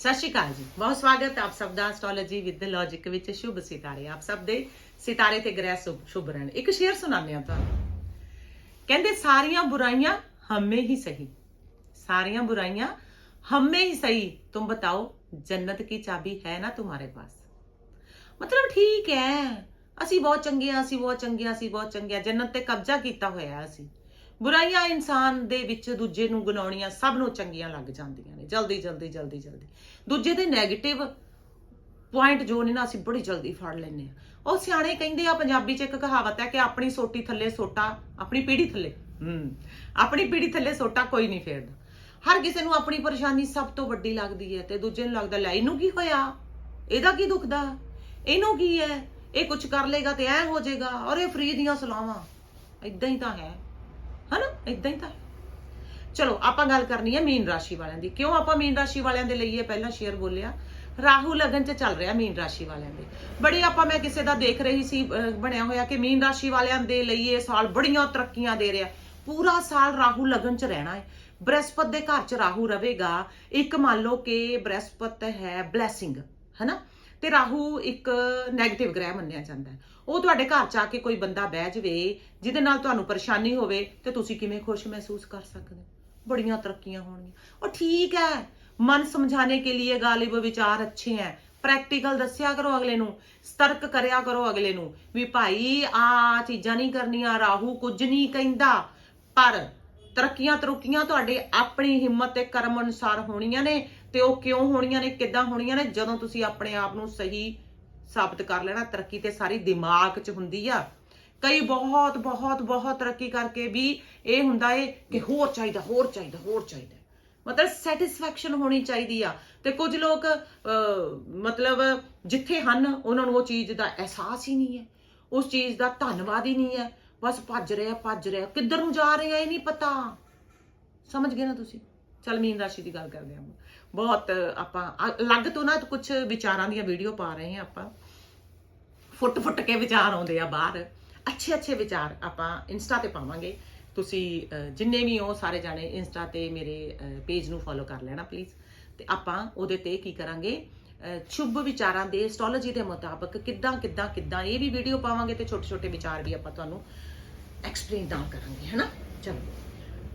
ਸਤਿ ਸ਼੍ਰੀ ਅਕਾਲ ਜੀ। ਬਹੁਤ ਸਵਾਗਤ ਹੈ ਆਪ ਸਭ ਦਾ ਐਸਟ੍ਰੋਲੋਜੀ ਵਿਦ ਲੌਜੀਕ ਵਿੱਚ। ਸ਼ੁਭ ਸਿਤਾਰੇ। ਆਪ ਸਭ ਦੇ ਸਿਤਾਰੇ ਤੇ ਗ੍ਰਹਿ ਸ਼ੁਭ ਰਹਿਣ। ਇੱਕ ਸ਼ੇਅਰ ਸੁਣਾਉਂਦੇ ਆ ਤੁਹਾਨੂੰ। ਕਹਿੰਦੇ, ਸਾਰੀਆਂ ਬੁਰਾਈਆਂ ਹਮੇ ਹੀ ਸਹੀ। ਸਾਰੀਆਂ ਬੁਰਾਈਆਂ ਹਮੇ ਹੀ ਸਹੀ। ਤੂੰ ਬਤਾਓ, ਜੰਨਤ ਕੀ ਚਾਬੀ ਹੈ ਨਾ ਤੁਹਾਡੇ ਪਾਸ? ਮਤਲਬ ਠੀਕ ਹੈ। ਅਸੀਂ ਬਹੁਤ ਚੰਗੇ ਆ ਅਸੀਂ ਬਹੁਤ ਚੰਗੇ ਆ ਅਸੀਂ ਬਹੁਤ ਚੰਗੇ ਆ ਜੰਨਤ ਤੇ ਕਬਜ਼ਾ ਕੀਤਾ ਹੋਇਆ ਅਸੀਂ। ਬੁਰਾਈਆਂ ਇਨਸਾਨ ਦੇ ਵਿੱਚ ਦੂਜੇ ਨੂੰ ਗਨਾਉਣੀਆਂ ਸਭ ਨੂੰ ਚੰਗੀਆਂ ਲੱਗ ਜਾਂਦੀਆਂ ਨੇ। ਜਲਦੀ ਜਲਦੀ ਜਲਦੀ ਜਲਦੀ। ਦੂਜੇ ਦੇ 네ਗੇਟਿਵ ਪੁਆਇੰਟ ਜੋ ਨੇ ਨਾ ਅਸੀਂ ਬੜੀ ਜਲਦੀ ਫੜ ਲੈਂਦੇ ਆ ਉਹ ਸਿਆਣੇ ਕਹਿੰਦੇ ਆ ਪੰਜਾਬੀ 'ਚ ਇੱਕ ਕਹਾਵਤ ਹੈ ਕਿ ਆਪਣੀ ਸੋਟੀ ਥੱਲੇ ਸੋਟਾ ਆਪਣੀ ਪੀੜੀ ਥੱਲੇ। ਹੂੰ। ਆਪਣੀ ਪੀੜੀ ਥੱਲੇ ਸੋਟਾ ਕੋਈ ਨਹੀਂ ਫੇਰਦਾ। ਹਰ ਕਿਸੇ ਨੂੰ ਆਪਣੀ ਪਰੇਸ਼ਾਨੀ ਸਭ ਤੋਂ ਵੱਡੀ ਲੱਗਦੀ ਹੈ ਤੇ ਦੂਜੇ ਨੂੰ ਲੱਗਦਾ ਲੈ ਇਹਨੂੰ ਕੀ ਹੋਇਆ? ਇਹਦਾ ਕੀ ਦੁਖਦਾ ਇਹਨੂੰ ਕੀ ਹੈ? ਇਹ ਕੁਝ ਕਰ ਲੇਗਾ ਤੇ ਐ ਹੋ ਜਾਏਗਾ। ਔਰ ਇਹ ਫਰੀ ਦੀਆਂ ਸਲਾਵਾਂ। ਇਦਾਂ ਹੀ ਤਾਂ ਹੈ। ਹਨਾ? ਇਦਾਂ ਹੀ ਤਾਂ। ਚਲੋ, ਆਪਾਂ ਗੱਲ ਕਰਨੀ ਹੈ ਮੀਨ ਰਾਸ਼ੀ ਵਾਲਿਆਂ ਦੀ। ਕਿਉਂ ਆਪਾਂ ਮੀਨ ਰਾਸ਼ੀ ਵਾਲਿਆਂ ਦੇ ਲਈਏ? ਪਹਿਲਾਂ ਸ਼ੇਅਰ ਬੋਲਿਆ। ਰਾਹੂ ਲਗਨ ਚ ਚੱਲ ਰਿਹਾ ਮੀਨ ਰਾਸ਼ੀ ਵਾਲਿਆਂ ਦੇ। ਬੜੀ ਆਪਾਂ ਮੈਂ ਕਿਸੇ ਦਾ ਦੇਖ ਰਹੀ ਸੀ ਬਣਿਆ ਹੋਇਆ ਕਿ ਮੀਨ ਰਾਸ਼ੀ ਵਾਲਿਆਂ ਦੇ ਲਈ ਇਹ ਸਾਲ ਬੜੀਆਂ ਤਰੱਕੀਆਂ ਦੇ ਰਿਹਾ। ਪੂਰਾ ਸਾਲ ਰਾਹੂ ਲਗਨ ਚ ਰਹਿਣਾ ਹੈ। ਬ੍ਰਹਸਪਤ ਦੇ ਘਰ ਚ ਰਾਹੂ ਰਹੇਗਾ। ਇੱਕ ਮੰਨ ਲਓ ਕਿ ਬ੍ਰਹਸਪਤ ਹੈ ਬਲੇਸਿੰਗ, ਹੈਨਾ? ਤੇ ਰਾਹੂ ਇੱਕ 네ਗੇਟਿਵ ਗ੍ਰਹਿ ਮੰਨਿਆ ਜਾਂਦਾ ਹੈ। ਉਹ ਤੁਹਾਡੇ ਘਰ ਚ ਆ ਕੇ ਕੋਈ ਬੰਦਾ ਬਹਿ ਜਵੇ, ਜਿਹਦੇ ਨਾਲ ਤੁਹਾਨੂੰ ਪਰੇਸ਼ਾਨੀ ਹੋਵੇ, ਤੇ ਤੁਸੀਂ ਕਿਵੇਂ ਖੁਸ਼ ਮਹਿਸੂਸ ਕਰ ਸਕਦੇ ਹੋ? ਬੜੀਆਂ ਤਰੱਕੀਆਂ ਹੋਣਗੀਆਂ। ਉਹ ਠੀਕ ਹੈ, ਮਨ ਸਮਝਾਣੇ ਕੇ ਲਈ ਗਾਲਿਬ ਵਿਚਾਰ ਅੱਛੇ ਹੈ। ਪ੍ਰੈਕਟੀਕਲ ਦੱਸਿਆ ਕਰੋ ਅਗਲੇ ਨੂੰ, ਸਤਰਕ ਕਰਿਆ ਕਰੋ ਅਗਲੇ ਨੂੰ ਵੀ ਭਾਈ ਆ ਚੀਜ਼ਾਂ ਨਹੀਂ ਕਰਨੀਆਂ, ਰਾਹੂ ਕੁਝ ਨਹੀਂ ਕਹਿੰਦਾ। ਪਰ ਤਰੱਕੀਆਂ ਤਰੁਕੀਆਂ ਤੁਹਾਡੇ ਆਪਣੀ ਹਿੰਮਤ ਤੇ ਕਰਮ ਅਨੁਸਾਰ ਹੋਣੀਆਂ ਨੇ। ਤੇ ਉਹ ਕਿਉਂ ਹੋਣੀਆਂ ਨੇ, ਕਿੱਦਾਂ ਹੋਣੀਆਂ ਨੇ, ਜਦੋਂ ਤੁਸੀਂ ਆਪਣੇ ਆਪ ਨੂੰ ਸਹੀ ਸਾਬਤ ਕਰ ਲੈਣਾ, ਤਰੱਕੀ ਤੇ ਸਾਰੀ ਦਿਮਾਗ 'ਚ ਹੁੰਦੀ ਆ। ਕਈ ਬਹੁਤ ਬਹੁਤ ਬਹੁਤ ਤਰੱਕੀ ਕਰਕੇ ਵੀ ਇਹ ਹੁੰਦਾ ਏ ਕਿ ਹੋਰ ਚਾਹੀਦਾ ਹੋਰ ਚਾਹੀਦਾ ਹੋਰ ਚਾਹੀਦਾ ਮਤਲਬ ਸੈਟੀਸਫੈਕਸ਼ਨ ਹੋਣੀ ਚਾਹੀਦੀ ਆ। ਤੇ ਕੁਝ ਲੋਕ ਮਤਲਬ ਜਿੱਥੇ ਹਨ, ਉਹਨਾਂ ਨੂੰ ਉਹ ਚੀਜ਼ ਦਾ ਅਹਿਸਾਸ ਹੀ ਨਹੀਂ ਹੈ। ਉਸ ਚੀਜ਼ ਦਾ ਧੰਨਵਾਦ ਹੀ ਨਹੀਂ ਹੈ। ਬਸ ਭੱਜ ਰਿਹਾ ਭੱਜ ਰਿਹਾ। ਕਿੱਧਰ ਨੂੰ ਜਾ ਰਿਹਾ ਇਹ ਨਹੀਂ ਪਤਾ। ਸਮਝ ਗਏ ਨਾ ਤੁਸੀਂ? ਚਲ ਮੀਨ ਰਾਸ਼ੀ ਦੀ ਗੱਲ ਕਰਦੇ ਹਾਂ ਬਹੁਤ ਆਪਾਂ ਅ- ਅਲੱਗ ਤੋਂ ਨਾ ਕੁਝ ਵਿਚਾਰਾਂ ਦੀਆਂ ਵੀਡੀਓ ਪਾ ਰਹੇ ਹਾਂ ਆਪਾਂ। ਫੁੱਟ ਫੁੱਟ ਕੇ ਵਿਚਾਰ ਆਉਂਦੇ ਆ ਬਾਹਰ। ਅੱਛੇ ਅੱਛੇ ਵਿਚਾਰ ਆਪਾਂ ਇੰਸਟਾ ਤੇ ਪਾਵਾਂਗੇ। ਤੁਸੀਂ ਜਿੰਨੇ ਵੀ ਹੋ ਸਾਰੇ ਜਾਣੇ ਇੰਸਟਾ ਤੇ ਮੇਰੇ ਪੇਜ ਨੂੰ ਫੋਲੋ ਕਰ ਲੈਣਾ ਪਲੀਜ਼ ਤੇ ਆਪਾਂ ਉਹਦੇ ਤੇ ਕੀ ਕਰਾਂਗੇ? ਅਹ, ਸ਼ੁਭ ਵਿਚਾਰਾਂ ਦੇ ਐਸਟ੍ਰੋਲੋਜੀ ਦੇ ਮੁਤਾਬਕ ਕਿੱਦਾਂ ਕਿੱਦਾਂ ਕਿੱਦਾਂ ਇਹ ਵੀ ਵੀਡੀਓ ਪਾਵਾਂਗੇ ਤੇ ਛੋਟੇ ਛੋਟੇ ਵਿਚਾਰ ਵੀ ਆਪਾਂ ਤੁਹਾਨੂੰ ਐਕਸਪਲੇਨ ਡਾਊਨ ਕਰਾਂਗੇ ਹੈਨਾ? ਚਲੋ।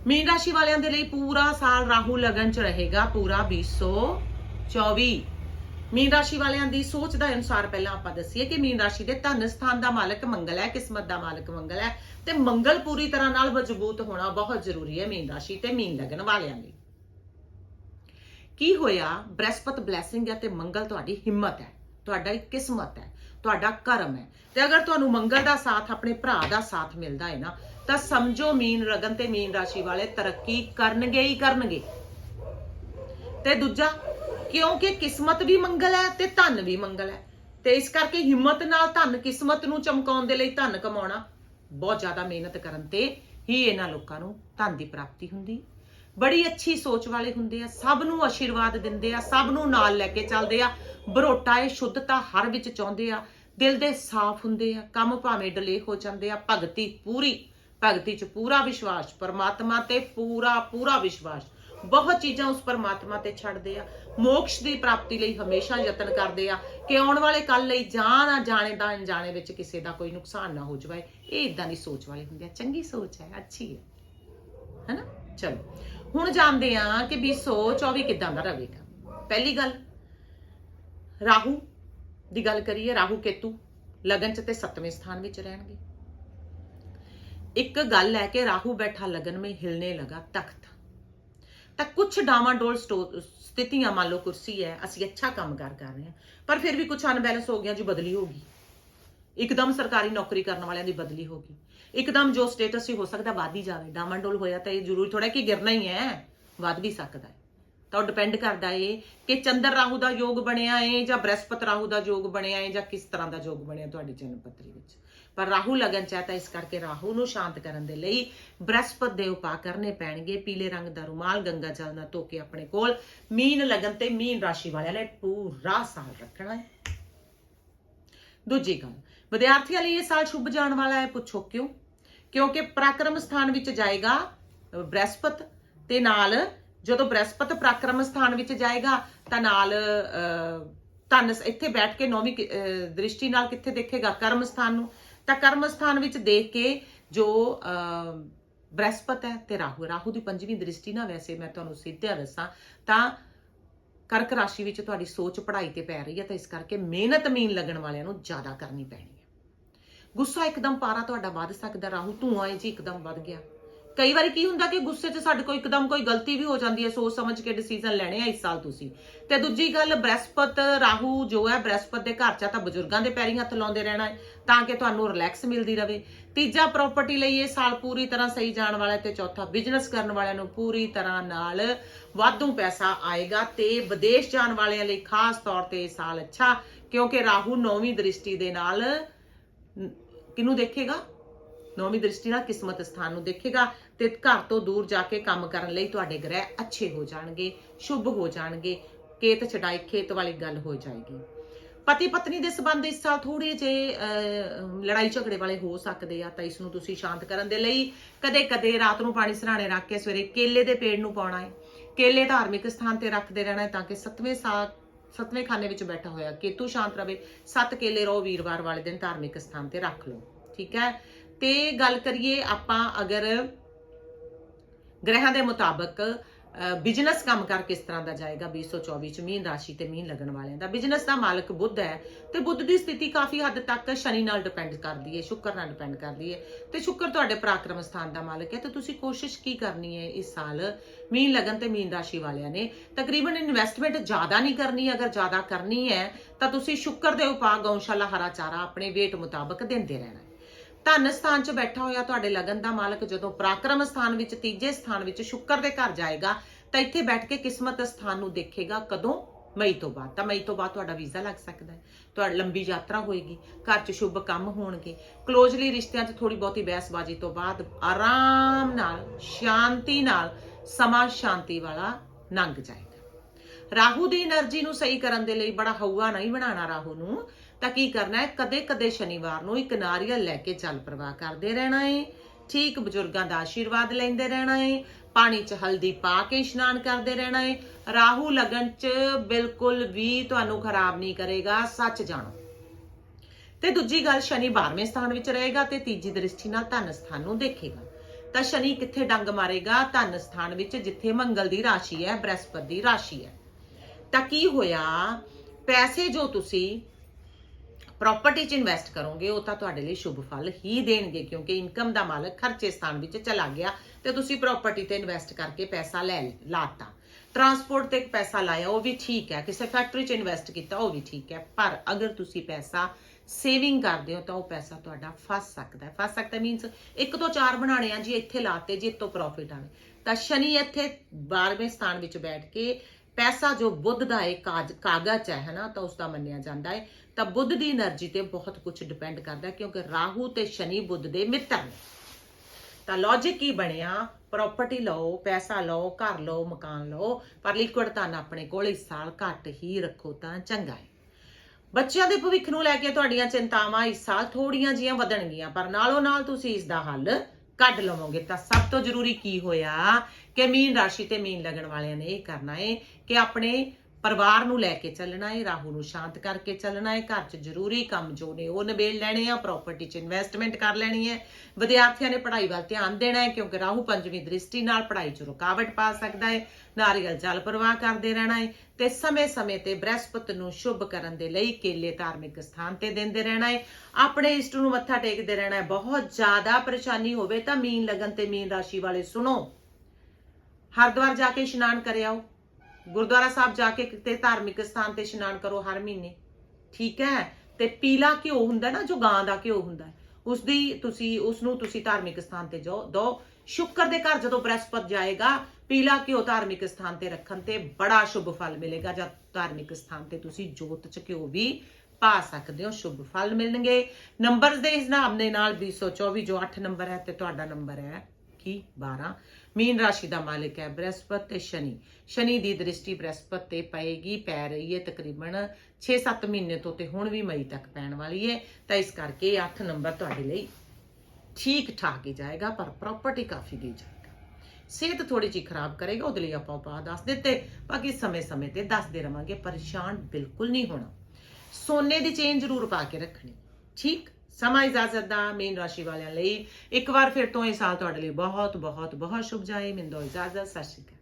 ਮੀਨ ਰਾਸ਼ੀ ਵਾਲਿਆਂ ਦੇ ਲਈ ਪੂਰਾ ਸਾਲ ਰਾਹੂ ਲਗਨ ਚ ਰਹੇਗਾ, ਪੂਰਾ 2024 ਮੀਨ ਰਾਸ਼ੀ ਵਾਲਿਆਂ ਦੀ ਸੋਚ ਦਾ ਅਨੁਸਾਰ ਪਹਿਲਾਂ ਆਪਾਂ ਦੱਸੀਏ ਕਿ ਮੀਨ ਰਾਸ਼ੀ ਦੇ ਧਨ ਸਥਾਨ ਦਾ ਮਾਲਕ ਮੰਗਲ ਹੈ, ਕਿਸਮਤ ਦਾ ਮਾਲਕ ਮੰਗਲ ਹੈ ਤੇ ਮੰਗਲ ਪੂਰੀ ਤਰ੍ਹਾਂ ਨਾਲ ਮਜ਼ਬੂਤ ਹੋਣਾ ਬਹੁਤ ਜ਼ਰੂਰੀ ਹੈ ਮੀਨ ਰਾਸ਼ੀ ਤੇ ਮੀਨ ਲਗਨ ਵਾਲਿਆਂ ਲਈ। ਕੀ ਹੋਇਆ? ਬ੍ਰਹਿਸਪਤ ਬਲੇਸਿੰਗ ਹੈ ਤੇ ਮੰਗਲ ਤੁਹਾਡੀ ਹਿੰਮਤ ਹੈ, ਤੁਹਾਡਾ ਇੱਕ ਕਿਸਮਤ ਹੈ, ਤੁਹਾਡਾ ਕਰਮ ਹੈ ਤੇ ਅਗਰ ਤੁਹਾਨੂੰ ਮੰਗਲ ਦਾ ਸਾਥ, ਆਪਣੇ ਭਰਾ ਦਾ ਸਾਥ ਮਿਲਦਾ ਹੈ ਨਾ ਤਾਂ ਸਮਝੋ ਮੀਨ ਰਗਨ ਤੇ ਮੀਨ ਰਾਸ਼ੀ ਵਾਲੇ ਤਰੱਕੀ ਕਰਨਗੇ ਹੀ ਕਰਨਗੇ। ਤੇ ਦੂਜਾ, ਕਿਉਂਕਿ ਕਿਸਮਤ ਵੀ ਮੰਗਲ ਹੈ ਤੇ ਧਨ ਵੀ ਮੰਗਲ ਹੈ। ਤੇ ਇਸ ਕਰਕੇ ਹਿੰਮਤ ਨਾਲ ਧਨ, ਕਿਸਮਤ ਨੂੰ ਚਮਕਾਉਣ ਦੇ ਲਈ ਧਨ ਕਮਾਉਣਾ ਬਹੁਤ ਜ਼ਿਆਦਾ ਮਿਹਨਤ ਕਰਨ ਤੇ ਹੀ ਇਹਨਾਂ ਲੋਕਾਂ ਨੂੰ ਧਨ ਦੀ ਪ੍ਰਾਪਤੀ ਹੁੰਦੀ। ਬੜੀ ਅੱਛੀ ਸੋਚ ਵਾਲੇ ਹੁੰਦੇ ਆ, ਸਭ ਨੂੰ ਆਸ਼ੀਰਵਾਦ ਦਿੰਦੇ ਆ, ਸਭ ਨੂੰ ਨਾਲ ਲੈ ਕੇ ਚੱਲਦੇ ਆ। ਬਰੋਟਾ ਇਹ ਸ਼ੁੱਧਤਾ ਹਰ ਵਿੱਚ ਚਾਹੁੰਦੇ ਆ, ਦਿਲ ਦੇ ਸਾਫ਼ ਹੁੰਦੇ ਆ, ਕੰਮ ਭਾਵੇਂ ਡਲੇ ਹੋ ਜਾਂਦੇ ਆ, ਭਗਤੀ ਪੂਰੀ ਭਗਤੀ 'ਚ ਪੂਰਾ ਵਿਸ਼ਵਾਸ, ਪਰਮਾਤਮਾ ਤੇ ਪੂਰਾ ਪੂਰਾ ਵਿਸ਼ਵਾਸ। ਬਹੁਤ ਚੀਜ਼ਾਂ ਉਸ ਪਰਮਾਤਮਾ ਤੇ ਛੱਡਦੇ ਆ। ਮੋਕਸ਼ ਦੀ ਪ੍ਰਾਪਤੀ ਲਈ ਹਮੇਸ਼ਾ ਯਤਨ ਕਰਦੇ ਆ ਕਿ ਆਉਣ ਵਾਲੇ ਕੱਲ ਲਈ ਜਾਂ ਨਾ ਜਾਣੇ ਦਾ ਅਣਜਾਣੇ ਵਿੱਚ ਕਿਸੇ ਦਾ ਕੋਈ ਨੁਕਸਾਨ ਨਾ ਹੋ ਜਾਵੇ ਇਹ ਇਦਾਂ ਦੀ ਸੋਚ ਵਾਲੇ ਹੁੰਦੇ ਆ। ਚੰਗੀ ਸੋਚ ਹੈ, ਅੱਛੀ ਹੈ। ਹੈਨਾ? ਚਲੋ। ਹੁਣ ਜਾਣਦੇ ਆ ਕਿ 2024 ਕਿਦਾਂ ਦਾ ਰਹੇਗਾ ਪਹਿਲੀ ਗੱਲ, ਰਾਹੂ ਦੀ ਗੱਲ ਕਰੀਏ, ਰਾਹੂ ਕੇਤੂ ਲਗਨ ਚ ਤੇ 7ਵੇਂ ਸਥਾਨ ਵਿੱਚ ਰਹਿਣਗੇ। ਇੱਕ ਗੱਲ ਹੈ ਕਿ ਰਾਹੂ ਬੈਠਾ ਲਗਨ ਮੇ ਹਿਲਨੇ ਲਗਾ ਤਖਤ। ਤਾਂ ਕੁਝ ਡਾਵਾਂਡੋਲ ਸਟੋ- ਸਥਿਤੀਆਂ ਮੰਨ ਲਓ ਕੁਰਸੀ ਹੈ, ਅਸੀਂ ਅੱਛਾ ਕੰਮ ਕਰ ਕਰ ਰਹੇ ਹਾਂ। ਪਰ ਫਿਰ ਵੀ ਕੁਝ ਅਨਬੈਲੈਂਸ ਹੋ ਗਿਆ ਜੀ, ਬਦਲੀ ਹੋ ਗਈ। ਇੱਕਦਮ ਸਰਕਾਰੀ ਨੌਕਰੀ ਕਰਨ ਵਾਲਿਆਂ ਦੀ ਬਦਲੀ ਹੋ ਗਈ। ਇੱਕਦਮ ਜੋ ਸਟੇਟਸ ਹੀ ਹੋ ਸਕਦਾ, ਵੱਧ ਹੀ ਜਾਵੇ। ਡਾਵਾਂਡੋਲ ਹੋਇਆ ਤਾਂ ਇਹ ਜ਼ਰੂਰੀ ਥੋੜਾ ਕਿ ਗਿਰਨਾ ਹੀ ਹੈ, ਵੱਧ ਵੀ ਸਕਦਾ ਹੈ। ਤਾਂ ਉਹ ਡਿਪੈਂਡ ਕਰਦਾ ਏ ਕਿ ਚੰਦਰ ਰਾਹੂ ਦਾ ਯੋਗ ਬਣਿਆ ਏ ਜਾਂ ਬ੍ਰਹਸਪਤ ਰਾਹੂ ਦਾ ਯੋਗ ਬਣਿਆ ਏ ਜਾਂ ਕਿਸ ਤਰ੍ਹਾਂ ਦਾ ਯੋਗ ਬਣਿਆ ਤੁਹਾਡੀ ਜਨਮ ਪੱਤਰੀ ਵਿੱਚ। ਪਰ ਰਾਹੂ ਲਗਨ ਚਾਹਤਾ ਇਸ ਕਰਕੇ ਰਾਹੂ ਨੂੰ ਸ਼ਾਂਤ ਕਰਨ ਦੇ ਲਈ ਬ੍ਰਹਸਪਤ ਦੇ ਉਪਾਅ ਕਰਨੇ ਪੈਣਗੇ ਪੀਲੇ ਰੰਗ ਦਾ ਰੁਮਾਲ ਗੰਗਾ ਜਲ ਨਾਲ ਧੋ ਕੇ ਆਪਣੇ ਕੋਲ। ਮੀਨ ਲਗਨ ਤੇ ਮੀਨ ਰਾਸ਼ੀ ਵਾਲਿਆਂ ਨੇ ਪੂਰਾ ਸਾਲ ਰੱਖਣਾ ਹੈ ਦੂਜੀ ਗੱਲ ਵਿਦਿਆਰਥੀਆਂ ਲਈ ਇਹ ਸਾਲ ਸ਼ੁਭ ਜਾਣ ਵਾਲਾ ਹੈ ਪੁੱਛੋ ਕਿਉਂ? ਕਿਉਂਕਿ ਪਰਾਕਰਮ ਸਥਾਨ ਵਿੱਚ ਜਾਏਗਾ ਅਹ, ਬ੍ਰਹਸਪਤ ਤੇ ਨਾਲ ਜਦੋਂ ਬ੍ਰਹਸਪਤ ਪ੍ਰਕਰਮ ਸਥਾਨ ਵਿੱਚ ਜਾਏਗਾ ਤਾਂ ਨਾਲ ਧਨ ਇੱਥੇ ਬੈਠ ਕੇ ਨੌਵੀਂ ਦ੍ਰਿਸ਼ਟੀ ਨਾਲ ਕਿੱਥੇ ਦੇਖੇਗਾ? ਕਰਮ ਸਥਾਨ ਨੂੰ। ਤਾਂ ਕਰਮ ਸਥਾਨ ਵਿੱਚ ਦੇਖ ਕੇ ਜੋ ਅਹ, ਬ੍ਰਹਸਪਤ ਹੈ ਤੇ ਰਾਹੂ ਰਾਹੂ ਦੀ ਪੰਜਵੀਂ ਦ੍ਰਿਸ਼ਟੀ ਨਾ ਵੈਸੇ ਮੈਂ ਤੁਹਾਨੂੰ ਸਿੱਧਿਆ ਦੱਸਾਂ ਤਾਂ ਕਰਕ ਰਾਸ਼ੀ ਵਿੱਚ ਤੁਹਾਡੀ ਸੋਚ ਪੜ੍ਹਾਈ ਤੇ ਪੈ ਰਹੀ ਹੈ ਤਾਂ ਇਸ ਕਰਕੇ ਮਿਹਨਤ ਮੀਨ ਲੱਗਣ ਵਾਲਿਆਂ ਨੂੰ ਜ਼ਿਆਦਾ ਕਰਨੀ ਪੈਣੀ ਹੈ। ਗੁੱਸਾ ਇੱਕਦਮ ਪਾਰਾ ਤੁਹਾਡਾ ਵੱਧ ਸਕਦਾ ਰਾਹੂ ਧੂਆਂ ਜੀ ਇੱਕਦਮ ਵੱਧ ਗਿਆ। ਕਈ ਵਾਰੀ ਕੀ ਹੁੰਦਾ ਕਿ ਗੁੱਸੇ 'ਚ ਸਾਡੇ ਕੋਲ ਇੱਕਦਮ ਕੋਈ ਗਲਤੀ ਵੀ ਹੋ ਜਾਂਦੀ ਹੈ, ਸੋਚ ਸਮਝ ਕੇ ਡਿਸੀਜਨ ਲੈਣੇ ਆ ਇਸ ਸਾਲ ਤੁਸੀਂ। ਤੇ ਦੂਜੀ ਗੱਲ, ਬ੍ਰਹਿਸਪਤ ਰਾਹੂ ਜੋ ਹੈ, ਬ੍ਰਹਿਸਪਤ ਦੇ ਘਰ 'ਚ ਤਾਂ ਬਜ਼ੁਰਗਾਂ ਦੇ ਪੈਰੀ ਹੱਥ ਲਾਉਂਦੇ ਰਹਿਣਾ ਹੈ, ਤਾਂ ਕਿ ਤੁਹਾਨੂੰ ਰਿਲੈਕਸ ਮਿਲਦੀ ਰਹੇ ਤੀਜਾ ਪ੍ਰਾਪਰਟੀ ਲਈ ਇਹ ਸਾਲ ਪੂਰੀ ਤਰ੍ਹਾਂ ਸਹੀ ਜਾਣ ਵਾਲਾ ਹੈ ਤੇ ਚੌਥਾ ਬਿਜ਼ਨਸ ਕਰਨ ਵਾਲਿਆਂ ਨੂੰ ਪੂਰੀ ਤਰ੍ਹਾਂ ਨਾਲ ਵਾਧੂ ਪੈਸਾ ਆਏਗਾ ਤੇ ਵਿਦੇਸ਼ ਜਾਣ ਵਾਲਿਆਂ ਲਈ ਖਾਸ ਤੌਰ ਤੇ ਇਹ ਸਾਲ ਅੱਛਾ, ਕਿਉਂਕਿ ਰਾਹੂ ਨੌਵੀਂ ਦ੍ਰਿਸ਼ਟੀ ਦੇ ਨਾਲ ਨ- ਕਿਹਨੂੰ ਦੇਖੇਗਾ? ਨੌਵੀਂ ਦ੍ਰਿਸ਼ਟੀ ਨਾਲ ਕਿਸਮਤ ਸਥਾਨ ਨੂੰ ਦੇਖੇਗਾ। ਤੇ ਘਰ ਤੋਂ ਦੂਰ ਜਾ ਕੇ ਕੰਮ ਕਰਨ ਲਈ ਤੁਹਾਡੇ ਗ੍ਰਹਿ ਅੱਛੇ ਹੋ ਜਾਣਗੇ, ਸ਼ੁਭ ਹੋ ਜਾਣਗੇ ਕੇਤ ਛਡਾਈ, ਖੇਤ ਵਾਲੀ ਗੱਲ ਹੋ ਜਾਏਗੀ। ਪਤੀ ਪਤਨੀ ਦੇ ਸਬੰਧ ਇਸ ਸਾਲ ਥੋੜੇ ਜੇ ਲੜਾਈ ਝਗੜੇ ਵਾਲੇ ਹੋ ਸਕਦੇ ਆ, ਤਾਂ ਇਸ ਨੂੰ ਤੁਸੀਂ ਸ਼ਾਂਤ ਕਰਨ ਦੇ ਲਈ ਕਦੇ-ਕਦੇ ਰਾਤ ਨੂੰ ਪਾਣੀ ਸਰਾਣੇ ਰੱਖ ਕੇ ਸਵੇਰੇ ਕੇਲੇ ਦੇ ਪੇੜ ਨੂੰ ਪਾਉਣਾ ਹੈ। ਕੇਲੇ ਧਾਰਮਿਕ ਸਥਾਨ ਤੇ ਰੱਖਦੇ ਰਹਿਣਾ ਹੈ ਤਾਂ ਕਿ ਸੱਤਵੇਂ ਸਾਲ, ਸੱਤਵੇਂ ਖਾਨੇ ਵਿੱਚ ਬੈਠਾ ਹੋਇਆ ਕੇਤੂ ਸ਼ਾਂਤ ਰਵੇ। ਸੱਤ ਕੇਲੇ ਰੋ ਵੀਰਵਾਰ ਵਾਲੇ ਦਿਨ ਧਾਰਮਿਕ ਸਥਾਨ ਤੇ ਰੱਖ ਲਓ। ਠੀਕ ਹੈ? ਤੇ ਗੱਲ ਕਰੀਏ ਆਪਾਂ ਅਗਰ ਗ੍ਰਹਿਾਂ ਦੇ ਮੁਤਾਬਕ ਬਿਜ਼ਨਸ ਕੰਮ ਕਰ ਕਿਸ ਤਰ੍ਹਾਂ ਦਾ ਜਾਏਗਾ 2024 ਚ, ਮੀਨ ਰਾਸ਼ੀ ਤੇ ਮੀਨ ਲੱਗਣ ਵਾਲਿਆਂ ਦਾ। ਬਿਜ਼ਨਸ ਦਾ ਮਾਲਕ ਬੁੱਧ ਹੈ ਤੇ ਬੁੱਧ ਦੀ ਸਥਿਤੀ ਕਾਫੀ ਹੱਦ ਤੱਕ ਸ਼ਨੀ ਨਾਲ ਡਿਪੈਂਡ ਕਰਦੀ ਹੈ, ਸ਼ੁੱਕਰ ਨਾਲ ਡਿਪੈਂਡ ਕਰਦੀ ਹੈ ਤੇ ਸ਼ੁੱਕਰ ਤੁਹਾਡੇ ਪਰਾਕਰਮ ਸਥਾਨ ਦਾ ਮਾਲਕ ਹੈ ਤੇ ਤੁਸੀਂ ਕੋਸ਼ਿਸ਼ ਕੀ ਕਰਨੀ ਹੈ ਇਸ ਸਾਲ ਮੀਨ ਲਗਨ ਤੇ ਮੀਨ ਰਾਸ਼ੀ ਵਾਲਿਆਂ ਨੇ? ਤਕਰੀਬਨ ਇਨਵੈਸਟਮੈਂਟ ਜ਼ਿਆਦਾ ਨਹੀਂ ਕਰਨੀ, ਅਗਰ ਜ਼ਿਆਦਾ ਕਰਨੀ ਹੈ ਤਾਂ ਤੁਸੀਂ ਸ਼ੁੱਕਰ ਦੇ ਉਪਾਅ, ਗਊਸ਼ਾਲਾ, ਹਰਾ ਚਾਰਾ ਆਪਣੇ ਵੇਟ ਮੁਤਾਬਕ ਦਿੰਦੇ ਰਹਿਣਾ ਧਨ ਸਥਾਨ 'ਚ ਬੈਠਾ ਹੋਇਆ ਤੁਹਾਡੇ ਲਗਨ ਦਾ ਮਾਲਕ ਜਦੋਂ ਪ੍ਰਾਕਰਮ ਸਥਾਨ ਵਿੱਚ, ਤੀਜੇ ਸਥਾਨ ਵਿੱਚ ਸ਼ੁੱਕਰ ਦੇ ਘਰ ਜਾਏਗਾ, ਤਾਂ ਇੱਥੇ ਬੈਠ ਕੇ ਕਿਸਮਤ ਸਥਾਨ ਨੂੰ ਦੇਖੇਗਾ ਕਦੋਂ? ਮਈ ਤੋਂ ਬਾਅਦ। ਤਾਂ ਮਈ ਤੋਂ ਬਾਅਦ ਤੁਹਾਡਾ ਵੀਜ਼ਾ ਲੱਗ ਸਕਦਾ ਤੁਹਾਡੀ, ਲੰਬੀ ਯਾਤਰਾ ਹੋਏਗੀ। ਘਰ 'ਚ ਸ਼ੁਭ ਕੰਮ ਹੋਣਗੇ। ਕਲੋਜ਼ਲੀ ਰਿਸ਼ਤਿਆਂ 'ਚ ਥੋੜੀ ਬਹੁਤੀ ਬਹਿਸਬਾਜ਼ੀ ਤੋਂ ਬਾਅਦ ਆਰਾਮ ਨਾਲ, ਸ਼ਾਂਤੀ ਨਾਲ, ਸਮਾਂ ਸ਼ਾਂਤੀ ਵਾਲਾ ਨੰਗ ਜਾਏਗਾ। ਰਾਹੂ ਦੀ એનર્ਜੀ ਨੂੰ ਸਹੀ ਕਰਨ ਦੇ ਲਈ ਬੜਾ ਹਊਆ ਨਹੀਂ ਬਣਾਣਾ ਰਾਹੂ ਨੂੰ। ਤਾਂ ਕੀ ਕਰਨਾ ਹੈ? ਕਦੇ ਕਦੇ ਸ਼ਨੀਵਾਰ ਨੂੰ ਇੱਕ ਨਾਰੀਅਲ ਲੈ ਕੇ ਚੱਲ ਪ੍ਰਵਾਹ ਕਰਦੇ ਰਹਿਣਾ ਹੈ ਠੀਕ ਬਜ਼ੁਰਗਾਂ ਦਾ ਆਸ਼ੀਰਵਾਦ ਲੈਂਦੇ ਰਹਿਣਾ ਹੈ ਪਾਣੀ 'ਚ ਹਲਦੀ ਪਾ ਕੇ ਇਸ਼ਨਾਨ ਕਰਦੇ ਰਹਿਣਾ ਹੈ ਰਾਹੂ ਲਗਨ 'ਚ ਬਿਲਕੁਲ ਵੀ ਤੁਹਾਨੂੰ ਖਰਾਬ ਨਹੀਂ ਕਰੇਗਾ, ਸੱਚ ਜਾਣੋ। ਤੇ ਦੂਜੀ ਗੱਲ, ਸ਼ਨੀ 12ਵੇਂ ਸਥਾਨ ਵਿੱਚ ਰਹੇਗਾ ਤੇ ਤੀਜੀ ਦ੍ਰਿਸ਼ਟੀ ਨਾਲ ਧਨ ਸਥਾਨ ਨੂੰ ਦੇਖੇਗਾ। ਤਾਂ ਸ਼ਨੀ ਕਿੱਥੇ ਡੰਗ ਮਾਰੇਗਾ? ਧਨ ਸਥਾਨ ਵਿੱਚ, ਜਿੱਥੇ ਮੰਗਲ ਦੀ ਰਾਸ਼ੀ ਹੈ, ਬ੍ਰਹਸਪਤ ਦੀ ਰਾਸ਼ੀ ਹੈ। ਤਾਂ ਕੀ ਹੋਇਆ? ਪੈਸੇ ਜੋ ਤੁਸੀਂ ਪ੍ਰਾਪਰਟੀ 'ਚ ਇਨਵੈਸਟ ਕਰੋਗੇ, ਉਹ ਤਾਂ ਤੁਹਾਡੇ ਲਈ ਸ਼ੁਭ ਫਲ ਹੀ ਦੇਣਗੇ, ਕਿਉਂਕਿ ਇਨਕਮ ਦਾ ਮਾਲਕ ਖਰਚੇ ਸਥਾਨ ਵਿੱਚ ਚਲਾ ਗਿਆ ਤੇ ਤੁਸੀਂ ਪ੍ਰਾਪਰਟੀ ਤੇ ਇਨਵੈਸਟ ਕਰਕੇ ਪੈਸਾ ਲੈ ਲਾਤਾ। ਟਰਾਂਸਪੋਰਟ ਤੇ ਪੈਸਾ ਲਾਇਆ, ਉਹ ਵੀ ਠੀਕ ਹੈ, ਕਿਸੇ ਫੈਕਟਰੀ 'ਚ ਇਨਵੈਸਟ ਕੀਤਾ, ਉਹ ਵੀ ਠੀਕ ਹੈ, ਪਰ ਅਗਰ ਤੁਸੀਂ ਪੈਸਾ ਸੇਵਿੰਗ ਕਰਦੇ ਹੋ, ਤਾਂ ਉਹ ਪੈਸਾ ਤੁਹਾਡਾ ਫਸ ਸਕਦਾ ਹੈ। ਫਸ ਸਕਦਾ ਮੀਨਸ ਇੱਕ ਤੋਂ ਚਾਰ ਬਣਾਣੇ ਆ ਜੀ, ਇੱਥੇ ਲਾਤੇ ਜੀ, ਇੱਥੋਂ ਪ੍ਰੋਫਿਟ ਆਵੇ ਤਾਂ ਸ਼ਨੀ ਇੱਥੇ 12ਵੇਂ ਸਥਾਨ ਵਿੱਚ ਬੈਠ ਕੇ ਪੈਸਾ ਜੋ ਬੁੱਧ ਦਾ ਇਹ ਕਾਜ, ਕਾਗਜ਼ ਹੈ, ਹਨਾ, ਤਾਂ ਉਸ ਦਾ ਮੰਨਿਆ ਜਾਂਦਾ ਹੈ ਤਾਂ ਬੁੱਧ ਦੀ એનર્ਜੀ ਤੇ ਬਹੁਤ ਕੁਝ ਡਿਪੈਂਡ ਕਰਦਾ ਕਿਉਂਕਿ ਰਾਹੂ ਤੇ ਸ਼ਨੀ ਬੁੱਧ ਦੇ ਮਿੱਤਰ ਨੇ। ਤਾਂ ਲੌਜੀਕ ਕੀ ਬਣਿਆ? ਪ੍ਰਾਪਰਟੀ ਲਓ, ਪੈਸਾ ਲਓ, ਘਰ ਲਓ, ਮਕਾਨ ਲਓ, ਪਰ ਲਿਕੁਇਡ ਧਨ ਆਪਣੇ ਕੋਲ ਇਸ ਸਾਲ ਘੱਟ ਹੀ ਰੱਖੋ ਤਾਂ ਚੰਗਾ ਹੈ ਬੱਚਿਆਂ ਦੇ ਭਵਿੱਖ ਨੂੰ ਲੈ ਕੇ ਤੁਹਾਡੀਆਂ ਚਿੰਤਾਵਾਂ ਇਸ ਸਾਲ ਥੋੜੀਆਂ ਜੀਆਂ ਵਧਣਗੀਆਂ, ਪਰ ਨਾਲੋਂ ਨਾਲ ਤੁਸੀਂ ਇਸ ਦਾ ਹੱਲ ਕੱਢ ਲਵੋਗੇ, ਤਾਂ ਸਭ ਤੋਂ ਜ਼ਰੂਰੀ ਕੀ ਹੋਇਆ ਕਿ ਮੀਨ ਰਾਸ਼ੀ ਤੇ ਮੀਨ ਲੱਗਣ ਵਾਲਿਆਂ ਨੇ ਇਹ ਕਰਨਾ ਹੈ ਕਿ ਆਪਣੇ ਪਰਿਵਾਰ ਨੂੰ ਲੈ ਕੇ ਚੱਲਣਾ ਹੈ ਰਾਹੂ ਨੂੰ ਸ਼ਾਂਤ ਕਰਕੇ ਚੱਲਣਾ ਹੈ ਘਰ 'ਚ ਜ਼ਰੂਰੀ ਕੰਮ ਜੋ ਨੇ ਉਹ ਨਿਬੇੜ ਲੈਣੇ ਆ ਪ੍ਰਾਪਰਟੀ 'ਚ ਇਨਵੈਸਟਮੈਂਟ ਕਰ ਲੈਣੀ ਹੈ ਵਿਦਿਆਰਥੀਆਂ ਨੇ ਪੜ੍ਹਾਈ ਵੱਲ ਧਿਆਨ ਦੇਣਾ ਹੈ ਕਿਉਂਕਿ ਰਾਹੂ ਪੰਜਵੀਂ ਦ੍ਰਿਸ਼ਟੀ ਨਾਲ ਪੜ੍ਹਾਈ 'ਚ ਰੁਕਾਵਟ ਪਾ ਸਕਦਾ ਹੈ ਨਾਰੀਅਲ ਜਲ ਪ੍ਰਵਾਹ ਕਰਦੇ ਰਹਿਣਾ ਹੈ ਤੇ ਸਮੇਂ-ਸਮੇਂ ਤੇ ਬ੍ਰਹਸਪਤ ਨੂੰ ਸ਼ੁਭ ਕਰਨ ਦੇ ਲਈ ਕੇਲੇ ਧਾਰਮਿਕ ਸਥਾਨ ਤੇ ਦਿੰਦੇ ਰਹਿਣਾ ਹੈ ਆਪਣੇ ਇਸ਼ਟ ਨੂੰ ਮੱਥਾ ਟੇਕਦੇ ਰਹਿਣਾ ਹੈ ਬਹੁਤ ਜ਼ਿਆਦਾ ਪਰੇਸ਼ਾਨੀ ਹੋਵੇ ਤਾਂ ਮੀਨ ਲਗਨ ਤੇ ਮੀਨ ਰਾਸ਼ੀ ਵਾਲੇ ਸੁਣੋ। ਹਰਿਦੁਆਰ ਜਾ ਕੇ ਇਸ਼ਨਾਨ ਕਰਿਆਓ। ਗੁਰਦੁਆਰਾ ਸਾਹਿਬ ਜਾ ਕੇ ਕਿਤੇ ਧਾਰਮਿਕ ਸਥਾਨ ਤੇ ਇਸ਼ਨਾਨ ਕਰੋ ਹਰ ਮਹੀਨੇ। ਠੀਕ ਹੈ? ਤੇ ਪੀਲਾ ਘਿਓ ਹੁੰਦਾ ਨਾ, ਜੋ ਗਾਂ ਦਾ ਘਿਓ ਹੁੰਦਾ ਉਸ ਦੀ ਤੁਸੀਂ ਉਸ ਨੂੰ ਤੁਸੀਂ ਧਾਰਮਿਕ ਸਥਾਨ ਤੇ ਜਾਓ, ਦੋ, ਸ਼ੁੱਕਰ ਦੇ ਘਰ ਜਦੋਂ ਬ੍ਰਹਸਪਤ ਜਾਏਗਾ, ਪੀਲਾ ਘਿਓ ਧਾਰਮਿਕ ਸਥਾਨ ਤੇ ਰੱਖਣ ਤੇ ਬੜਾ ਸ਼ੁਭ ਫਲ ਮਿਲੇਗਾ ਜਦ ਧਾਰਮਿਕ ਸਥਾਨ ਤੇ ਤੁਸੀਂ ਜੋਤ ਚ ਘਿਓ ਵੀ ਪਾ ਸਕਦੇ ਹੋ, ਸ਼ੁਭ ਫਲ ਮਿਲਣਗੇ। ਨੰਬਰਸ ਦੇ ਹਿਸਾਬ ਦੇ ਨਾਲ 224 ਜੋ 8 ਨੰਬਰ ਹੈ, ਤੇ ਤੁਹਾਡਾ ਨੰਬਰ ਹੈ ਕੀ? 12 ਮੀਨ ਰਾਸ਼ੀ ਦਾ ਮਾਲਕ ਹੈ ਬ੍ਰਹਸਪਤ ਤੇ ਸ਼ਨੀ। ਸ਼ਨੀ ਦੀ ਦ੍ਰਿਸ਼ਟੀ ਬ੍ਰਹਸਪਤ ਤੇ ਪਏਗੀ, ਪੈ ਰਹੀ ਹੈ ਤਕਰੀਬਨ 6-7 ਮਹੀਨੇ ਤੋਂ ਤੇ ਹੁਣ ਵੀ ਮਈ ਤੱਕ ਪੈਣ ਵਾਲੀ ਹੈ। ਤਾਂ ਇਸ ਕਰਕੇ 8 ਨੰਬਰ ਤੁਹਾਡੇ ਲਈ ਠੀਕ ਠਾਕ ਹੀ ਜਾਏਗਾ, ਪਰ ਪ੍ਰਾਪਰਟੀ ਕਾਫੀ ਦੀ ਜਾਏਗਾ। ਸਿਹਤ ਥੋੜੀ ਜਿਹੀ ਖਰਾਬ ਕਰੇਗਾ, ਉਹਦੇ ਲਈ ਆਪਾਂ ਉਪਾਅ ਦੱਸ ਦਿੱਤੇ। ਬਾਕੀ ਸਮੇਂ-ਸਮੇਂ ਤੇ ਦੱਸਦੇ ਰਵਾਂਗੇ, ਪਰੇਸ਼ਾਨ ਬਿਲਕੁਲ ਨਹੀਂ ਹੋਣਾ। ਸੋਨੇ ਦੀ ਚੇਨ ਜ਼ਰੂਰ ਪਾ ਕੇ ਰੱਖਣੀ। ਠੀਕ? ਸਮਾਂ ਇਜਾਜ਼ਤ ਦਾ ਮੀਨ ਰਾਸ਼ੀ ਵਾਲਿਆਂ ਲਈ ਇੱਕ ਵਾਰ ਫਿਰ ਤੋਂ ਇਹ ਸਾਲ ਤੁਹਾਡੇ ਲਈ ਬਹੁਤ ਬਹੁਤ ਬਹੁਤ ਸ਼ੁਭ ਜਾਏ। ਮਿੰਦੋ ਇਜਾਜ਼ਤ, ਸਤਿ ਸ਼੍ਰੀ ਅਕਾਲ।